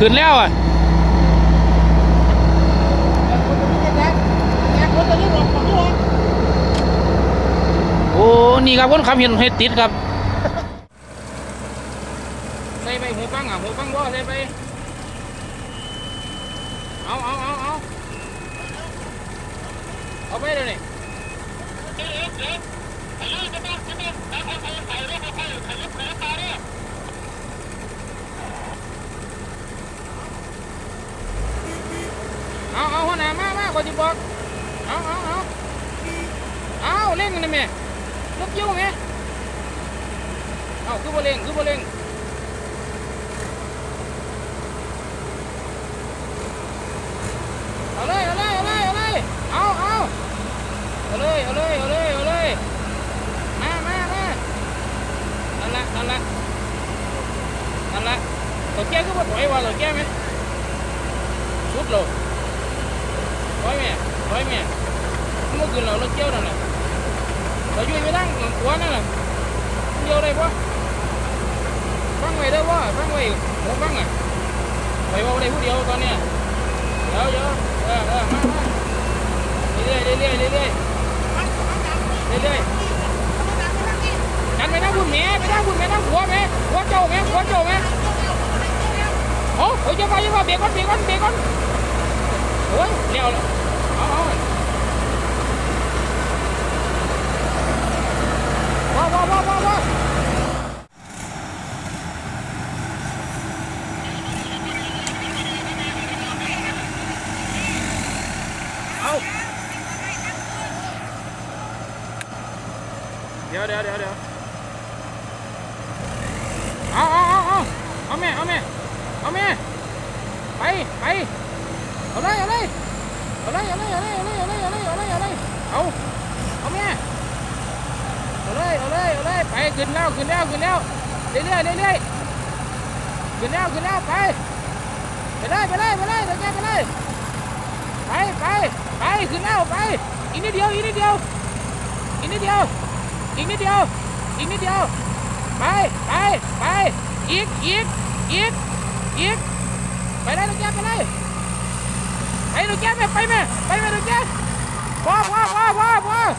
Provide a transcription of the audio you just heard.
ขึ้นแล้วอะโอ้นี่ครับคนขับเห็นเห็ดติดครับใส่ไปหูฟังอะหูฟังบ่ใส่ไปเอาเอาเอาเอาเอาไปเลยนี่เอาเอาหัว หน้ามามาคนที่บอกเอาเอาเอาเอาเร่งกันนะแม่ลูกยิ้วแม่เอาคือบ่เร่งคือบ่เร่งเอาเลยเอาเลยเอาเลยเอาเลยเอาเอาเอาเลยเอาเลยเอาเลยเอาเลยมามามานั่นละนั่นละนั่นละตัวแก้คือบ่ถอยวะตัวแก้ไหมสุดโลย ถอยแม่ถอยแม่เมื่อคืนเราเลิกเที่ยวนั่นแหละเราอยู่ไม่ตั้งหัวนั่นแหละเดียวได้ปะฟังไว้ได้ปะฟังไว้ผมฟังอะไปว่าได้ผู้เดียวตอนเนี้ยเดี๋ยวเดี๋ยวเออเออมามาเรื่อยเรื่อยเรื่อยเรื่อยเรื่อยเรื่อยกันไปนั่งบุญแม่ไปนั่งบุญแม่นั่งหัวแม่หัวเจ้าแม่หัวเจ้าแม่โอ้โหจะไปจะไปเบรกก่อนเบรกก่อนเบรกก่อน โอ้ยเลี้ยวเอาเอาว้าวว้าวว้าวว้าวว้าวเอาเดี๋ยวเดี๋ยวเดี๋ยวเดี๋ยวเอาเอาเอาเอาเอาแม่เอาแม่เอาแม่ไปไป เอาเลยเอาเลยเอาเลยเอาเลยเอาเลยเอาเลยเอาเลยเอาเลยเอาเลยเอาเลยเอาเอาแม่เอาเลยเอาเลยเอาเลยไปขึ้นแล้วขึ้นแล้วขึ้นแล้วเรื่อยเรื่อยเรื่อยขึ้นแล้วขึ้นแล้วไปไปเลยไปเลยไปเลยเดี๋ยวแกไปเลยไปไปไปขึ้นแล้วไปอีกนิดเดียวอีกนิดเดียวอีกนิดเดียวอีกนิดเดียวอีกนิดเดียวไปไปไปอีกอีกอีกอีกไปเลยเดี๋ยวแกไปเลย ดูแกแม่ไปแม่ไปแม่ดูแกว้าวว้าวว้าวว้าว